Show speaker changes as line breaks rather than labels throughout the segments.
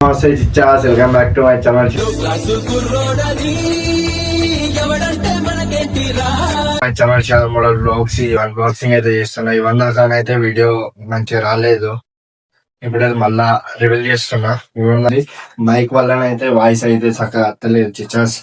నమస్తే చిచ్చాస్ welcome back to my channel my channel channel model blogs unboxing అయితే చేస్తున్నా ఇవన్నీ దాకా అయితే వీడియో మంచిగా రాలేదు ఇప్పుడైతే మళ్ళా రివీల్ చేస్తున్నా. మైక్ వల్లనైతే వాయిస్ అయితే చక్కగా అత్తలేదు చిచ్చాస్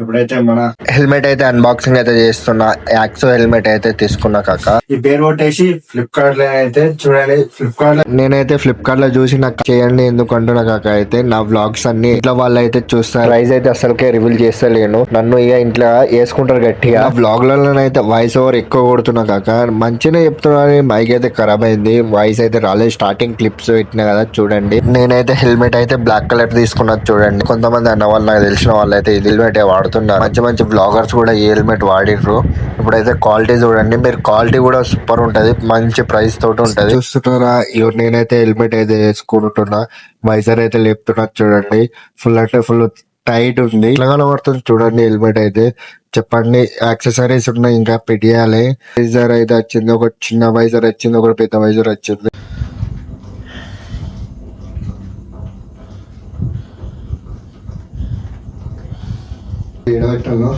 ఇప్పుడైతే మన హెల్మెట్ అయితే అన్బాక్సింగ్ అయితే చేస్తున్నా. యాక్సో హెల్మెట్ అయితే తీసుకున్నా కాక. ఈ పేరు కొట్టేసి ఫ్లిప్కార్ట్లో అయితే చూడండి. ఫ్లిప్కార్ట్లో నేనైతే ఫ్లిప్కార్ట్లో చూసి నాకు చేయండి ఎందుకు అంటున్నా కాక అయితే నా వ్లాగ్స్ అన్ని ఇంట్లో వాళ్ళు అయితే చూస్తారు. ప్రైస్ అయితే అసలుకే రివీల్ చేస్తలేను. నన్ను ఇక ఇంట్లో వేసుకుంటారు గట్టిగా. వ్లాగ్ అయితే వాయిస్ ఓవర్ ఎక్కువ కొడుతున్నా కాక. మంచిగా చెప్తున్నా మైక్ అయితే ఖరాబ్ అయింది. వాయిస్ అయితే రాలేదు. స్టార్టింగ్ క్లిప్స్ పెట్టినా కదా చూడండి. నేనైతే హెల్మెట్ అయితే బ్లాక్ కలర్ తీసుకున్నది చూడండి. కొంతమంది అన్న వాళ్ళు నాకు తెలిసిన వాళ్ళు అయితే ఇది హెల్మెట్ వాడుతున్నారు. మంచి మంచి బ్లాగర్స్ కూడా ఈ హెల్మెట్ వాడిర్రు. ఇప్పుడైతే క్వాలిటీ చూడండి. మీరు క్వాలిటీ కూడా సూపర్ ఉంటది. మంచి ప్రైస్ తోటి ఉంటది. చూస్తున్నారా? ఇగో నేనైతే హెల్మెట్ అయితే వేసుకుంటున్నా. వైజర్ అయితే లేపుతున్నా చూడండి. ఫుల్ అంటే ఫుల్ టైట్ ఉంది. ఇలాగా కనబడుతుంది చూడండి హెల్మెట్ అయితే. చెప్పండి. యాక్సెసరీస్ ఉన్నాయి ఇంకా పెట్టేయాలి. వైజర్ అయితే వచ్చింది ఒక చిన్న వైజర్ వచ్చింది ఒక పెద్ద వైజర్ వచ్చింది. ఏడవటంలో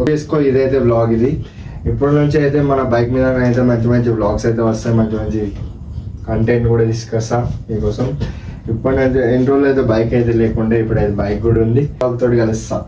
ఓకే వేసుకో ఇదైతే బ్లాగ్ ఇది. ఇప్పటి నుంచి అయితే మన బైక్ మీద అయితే మంచి మంచి బ్లాగ్స్ అయితే వస్తాయి మంచి మంచి కంటెంట్ కూడా తీసుకొస్తా మీకోసం. ఇప్పటి నుంచి ఎన్ని రోజులు అయితే బైక్ అయితే లేకుండా ఇప్పుడు అయితే బైక్ కూడా ఉంది. బ్లాగ్ తోటి కలుస్తా